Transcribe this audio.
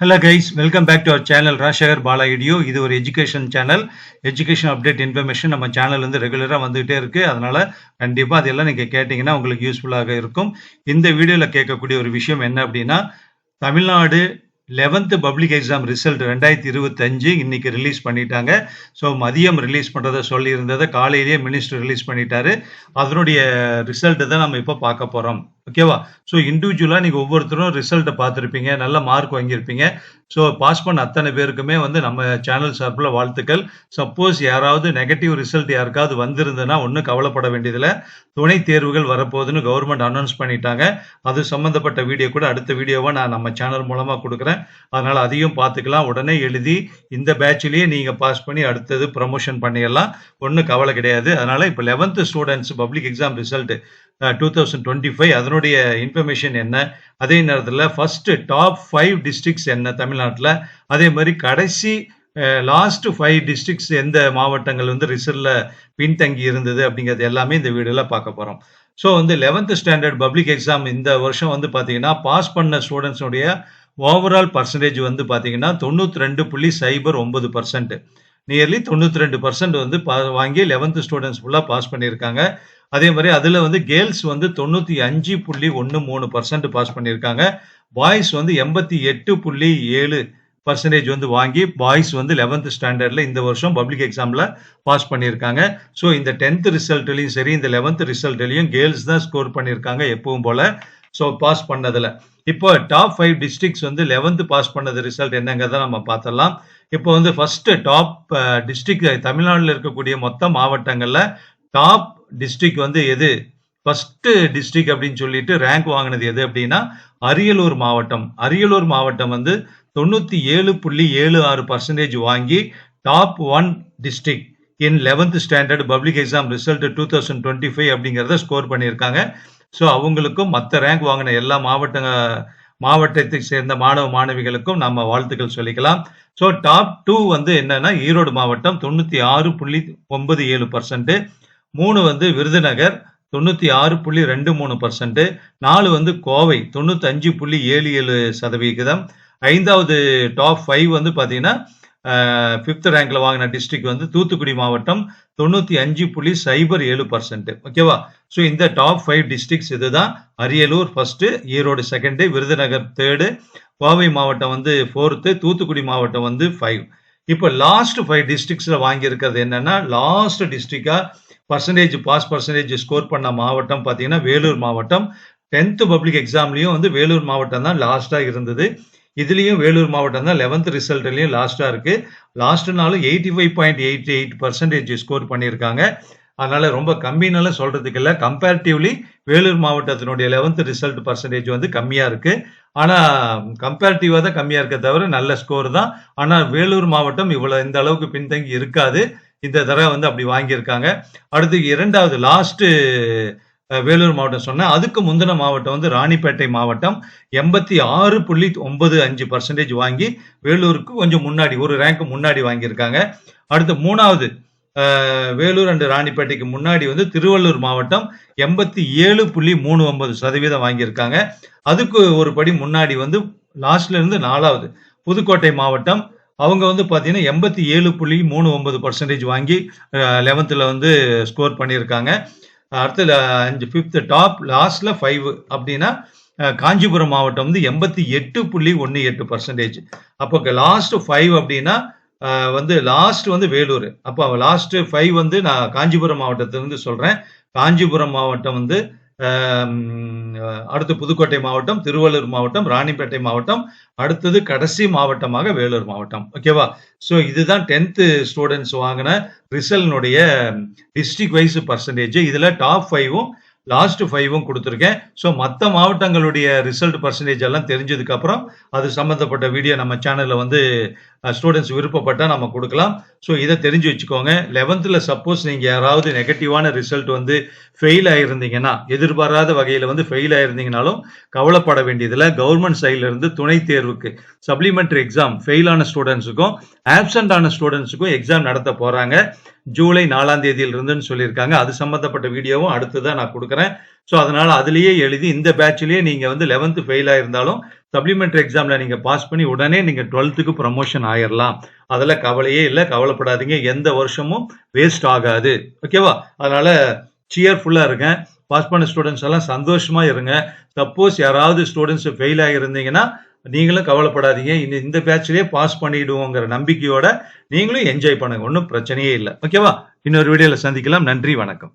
Hello guys welcome back to our channel Rajasekar Bala இடியோ இது ஒரு education channel education update information நம்ம channel வந்து ரெகுலராக வந்துகிட்டே இருக்குது அதனால் கண்டிப்பாக அதெல்லாம் நீங்கள் கேட்டிங்கன்னா உங்களுக்கு யூஸ்ஃபுல்லாக இருக்கும். இந்த வீடியோவில் கேட்கக்கூடிய ஒரு விஷயம் என்ன அப்படின்னா Tamil Nadu eleventh public exam result ரெண்டாயிரத்தி இருபத்தஞ்சு இன்னைக்கு ரிலீஸ் பண்ணிட்டாங்க. ஸோ மதியம் ரிலீஸ் பண்ணுறதை சொல்லியிருந்ததை காலையிலேயே மினிஸ்டர் ரிலீஸ் பண்ணிட்டாரு. அதனுடைய ரிசல்ட்டை தான் நம்ம இப்போ பார்க்க போகிறோம் ஓகேவா ஸோ இண்டிவிஜுவலாக நீங்கள் ஒவ்வொருத்தரும் ரிசல்ட்டை பார்த்துருப்பீங்க நல்ல மார்க் வாங்கியிருப்பீங்க. ஸோ பாஸ் பண்ண அத்தனை பேருக்குமே வந்து நம்ம சேனல் சார்பில் வாழ்த்துக்கள். சப்போஸ் யாராவது நெகட்டிவ் ரிசல்ட் யாருக்காவது வந்திருந்ததுன்னா ஒன்றும் கவலைப்பட வேண்டியதில்லை. துணைத் தேர்வுகள் வரப்போகுதுன்னு கவர்மெண்ட் அனௌன்ஸ் பண்ணிட்டாங்க. அது சம்மந்தப்பட்ட வீடியோ கூட அடுத்த வீடியோவாக நான் நம்ம சேனல் மூலமாக கொடுக்குறேன். அதனால் அதையும் பார்த்துக்கலாம். உடனே எழுதி இந்த பேட்ச்லேயே நீங்கள் பாஸ் பண்ணி அடுத்தது ப்ரமோஷன் பண்ணிடலாம். ஒன்றும் கவலை கிடையாது. அதனால் இப்போ eleventh students public exam result two thousand twenty five அதனுடைய இன்ஃபர்மேஷன் என்ன? அதே நேரத்தில் ஃபஸ்ட்டு டாப் ஃபைவ் டிஸ்ட்ரிக்ஸ் என்ன தமிழ்நாட்டில்? அதே மாதிரி கடைசி லாஸ்ட் ஃபைவ் டிஸ்ட்ரிக்ஸ் எந்த மாவட்டங்கள் வந்து ரிசல்ட்ல பின்தங்கி இருந்தது அப்படிங்கிறது எல்லாமே இந்த வீடியோவில் பார்க்க போகிறோம் ஸோ வந்து லெவன்த் ஸ்டாண்டர்ட் பப்ளிக் எக்ஸாம் இந்த வருஷம் வந்து பார்த்தீங்கன்னா பாஸ் பண்ண ஸ்டூடெண்ட்ஸுடைய ஓவரால் பர்சன்டேஜ் வந்து பார்த்தீங்கன்னா தொண்ணூற்றி ரெண்டு புள்ளி சைபர் ஒன்பது பர்சன்ட் நியர்லி தொண்ணூற்றி ரெண்டு பர்சன்ட் வந்து பா வாங்கி லெவன்த்து ஸ்டூடெண்ட்ஸ் ஃபுல்லாக பாஸ் பண்ணியிருக்காங்க. அதே மாதிரி அதில் வந்து கேர்ள்ஸ் வந்து தொண்ணூற்றி அஞ்சு புள்ளி ஒன்று மூணு பர்சன்ட் பாஸ் பண்ணியிருக்காங்க. பாய்ஸ் வந்து எண்பத்தி எட்டு புள்ளி ஏழு பர்சன்டேஜ் வந்து வாங்கி பாய்ஸ் வந்து லெவன்த் ஸ்டாண்டர்டில் இந்த வருஷம் பப்ளிக் எக்ஸாமில் பாஸ் பண்ணியிருக்காங்க. ஸோ இந்த டென்த் ரிசல்ட்லையும் சரி இந்த லெவன்த் ரிசல்ட்லையும் கேர்ள்ஸ் தான் ஸ்கோர் பண்ணியிருக்காங்க எப்பவும் போல். ஸோ பாஸ் பண்ணதில். இப்போ டாப் ஃபைவ் டிஸ்ட்ரிக்ஸ் வந்து லெவன்த்து பாஸ் பண்ணது ரிசல்ட் என்னங்கிறத நம்ம பார்த்துடலாம். இப்போ வந்து ஃபர்ஸ்ட் டாப் டிஸ்ட்ரிக்ட் தமிழ்நாட்டில் இருக்கக்கூடிய மொத்த மாவட்டங்களில் டாப் டிஸ்ட்ரிக்ட் வந்து எது? ஃபர்ஸ்ட் டிஸ்ட்ரிக்ட் அப்படின்னு சொல்லிட்டு ரேங்க் வாங்கினது எது அப்படின்னா அரியலூர் மாவட்டம். அரியலூர் மாவட்டம் வந்து தொண்ணூத்தி ஏழு புள்ளி ஏழு ஆறு பர்சன்டேஜ் வாங்கி top one district in eleventh standard public exam result two thousand twenty five அப்படிங்கிறத ஸ்கோர் பண்ணியிருக்காங்க. ஸோ அவங்களுக்கும் மற்ற ரேங்க் வாங்கின எல்லா மாவட்ட மாவட்டத்தை சேர்ந்த மாணவ மாணவிகளுக்கும் நம்ம வாழ்த்துக்கள் சொல்லிக்கலாம். ஸோ டாப் டூ வந்து என்னன்னா ஈரோடு மாவட்டம் தொண்ணூத்தி ஆறு புள்ளி ஒன்பது ஏழு பர்சன்ட் மூணு வந்து விருதுநகர் தொண்ணூற்றி ஆறு புள்ளி ரெண்டு மூணு பர்சன்ட் நாலு வந்து கோவை தொண்ணூற்றி அஞ்சு புள்ளி ஏழு ஏழு சதவிகிதம். ஐந்தாவது டாப் ஃபைவ் வந்து பார்த்தீங்கன்னா ஃபிஃப்த் ரேங்க்ல வாங்கின டிஸ்ட்ரிக் வந்து தூத்துக்குடி மாவட்டம் தொண்ணூற்றி அஞ்சு புள்ளி சைபர் ஏழு பர்சன்ட் ஓகேவா? ஸோ இந்த டாப் ஃபைவ் டிஸ்ட்ரிக்ஸ் இதுதான். Ariyalur first Erode second Virudhunagar third Kovai மாவட்டம் வந்து ஃபோர்த்து தூத்துக்குடி மாவட்டம் வந்து ஃபைவ் இப்போ லாஸ்ட் ஃபைவ் டிஸ்ட்ரிக்ஸில் வாங்கியிருக்கிறது என்னன்னா லாஸ்ட் டிஸ்ட்ரிக்டாக பர்சன்டேஜ் பாஸ் பர்சன்டேஜ் ஸ்கோர் பண்ண மாவட்டம் பார்த்தீங்கன்னா வேலூர் மாவட்டம். டென்த்து பப்ளிக் எக்ஸாம்லேயும் வந்து வேலூர் மாவட்டம் தான் லாஸ்ட்டாக இருந்தது. இதுலேயும் வேலூர் மாவட்டம் தான் லெவன்த் ரிசல்ட்லையும் லாஸ்ட்டாக இருக்குது லாஸ்ட்னாலும் eighty five point eight eight percentage score பண்ணியிருக்காங்க. அதனால ரொம்ப கம்மினால சொல்றதுக்கு இல்லை. கம்பேரிட்டிவ்லி வேலூர் மாவட்டத்தினுடைய லெவன்த் ரிசல்ட் பர்சன்டேஜ் வந்து கம்மியாக இருக்கு. ஆனால் கம்பேரிட்டிவாக தான் கம்மியாக இருக்க தவிர நல்ல ஸ்கோர் தான். ஆனால் வேலூர் மாவட்டம் இவ்வளோ இந்த அளவுக்கு பின்தங்கி இருக்காது. இந்த தடவை வந்து அப்படி வாங்கியிருக்காங்க. அடுத்து இரண்டாவது லாஸ்ட்டு வேலூர் மாவட்டம் சொன்னேன் அதுக்கு முந்தின மாவட்டம் வந்து ராணிப்பேட்டை மாவட்டம். எண்பத்தி ஆறு புள்ளி ஒன்பது அஞ்சு பர்சன்டேஜ் வாங்கி வேலூருக்கு கொஞ்சம் முன்னாடி ஒரு ரேங்க் முன்னாடி வாங்கியிருக்காங்க. அடுத்து மூணாவது வேலூர் அண்டு ராணிப்பேட்டைக்கு முன்னாடி வந்து திருவள்ளூர் மாவட்டம் எண்பத்தி ஏழு புள்ளி மூணு ஒன்பது சதவீதம் வாங்கியிருக்காங்க. அதுக்கு ஒரு படி முன்னாடி வந்து லாஸ்ட்ல இருந்து நாலாவது புதுக்கோட்டை மாவட்டம் அவங்க வந்து பார்த்தீங்கன்னா எண்பத்தி ஏழு புள்ளி மூணு ஒன்பது பர்சன்டேஜ் வாங்கி லெவன்த்தில் வந்து ஸ்கோர் பண்ணியிருக்காங்க. அடுத்து அஞ்சு ஃபிஃப்த்து டாப் லாஸ்ட்டில் ஃபைவ் அப்படின்னா காஞ்சிபுரம் மாவட்டம் வந்து எண்பத்தி எட்டு புள்ளி ஒன்று எட்டு பர்சன்டேஜ் அப்போ லாஸ்ட் ஃபைவ் அப்படின்னா வந்து லாஸ்ட் வந்து வேலூர். அப்போ லாஸ்ட் ஃபைவ் வந்து நான் காஞ்சிபுரம் மாவட்டத்திலிருந்து சொல்கிறேன் காஞ்சிபுரம் மாவட்டம் வந்து அடுத்து புதுக்கோட்டை மாவட்டம் திருவள்ளூர் மாவட்டம் ராணிப்பேட்டை மாவட்டம் அடுத்தது கடைசி மாவட்டமாக வேலூர் மாவட்டம். ஓகேவா ஸோ இதுதான் டென்த்து ஸ்டூடெண்ட்ஸ் வாங்கின ரிசல்னுடைய டிஸ்ட்ரிக்ட் வைஸ் பர்சன்டேஜ் இதில் டாப் ஃபைவும் லாஸ்ட் ஃபைவும் கொடுத்துருக்கேன். ஸோ மற்ற மாவட்டங்களுடைய ரிசல்ட் பர்சன்டேஜ் எல்லாம் தெரிஞ்சதுக்கு அப்புறம் அது சம்மந்தப்பட்ட வீடியோ நம்ம சேனலில் வந்து ஸ்டூடெண்ட்ஸ் விருப்பப்பட்டால் நம்ம கொடுக்கலாம். ஸோ இதை தெரிஞ்சு வச்சுக்கோங்க. லெவன்த்தில் சப்போஸ் நீங்கள் யாராவது நெகட்டிவான ரிசல்ட் வந்து ஃபெயில் ஆகிருந்தீங்கன்னா எதிர்பாராத வகையில் வந்து ஃபெயில் ஆகிருந்தீங்கனாலும் கவலைப்பட வேண்டியதில் கவர்மெண்ட் சைட்லேருந்து துணை தேர்வுக்கு சப்ளிமெண்ட்ரி எக்ஸாம் ஃபெயில் ஆன ஸ்டூடெண்ட்ஸுக்கும் ஆப்சண்ட் ஆன ஸ்டூடெண்ட்ஸுக்கும் எக்ஸாம் நடத்த போகிறாங்க ஜூலை நாலாம் தேதியிலிருந்துன்னு சொல்லியிருக்காங்க. அது சம்மந்தப்பட்ட வீடியோவும் அடுத்து தான் நான் கொடுக்குறேன். ஸோ அதனால அதுலேயே எழுதி இந்த பேட்ச்லேயே நீங்கள் வந்து லெவன்த்து ஃபெயில் ஆயிருந்தாலும் சப்ளிமெண்ட்ரி எக்ஸாம்ல நீங்க பாஸ் பண்ணி உடனே நீங்கள் டுவெல்த்துக்கு ப்ரமோஷன் ஆயிரலாம். அதில் கவலையே இல்லை கவலைப்படாதீங்க. எந்த வருஷமும் வேஸ்ட் ஆகாது. ஓகேவா அதனால சியர்ஃபுல்லாக இருக்கேன் பாஸ் பண்ண ஸ்டூடெண்ட்ஸ் எல்லாம் சந்தோஷமா இருங்க. சப்போஸ் யாராவது ஸ்டூடெண்ட்ஸ் ஃபெயில் ஆகியிருந்தீங்கன்னா நீங்களும் கவலைப்படாதீங்க. இந்த இந்த பேட்ச்லேயே பாஸ் பண்ணிடுவோங்கிற நம்பிக்கையோட நீங்களும் என்ஜாய் பண்ணுங்க. ஒன்றும் பிரச்சனையே இல்லை. ஓகேவா இன்னொரு வீடியோவில் சந்திக்கலாம். நன்றி வணக்கம்.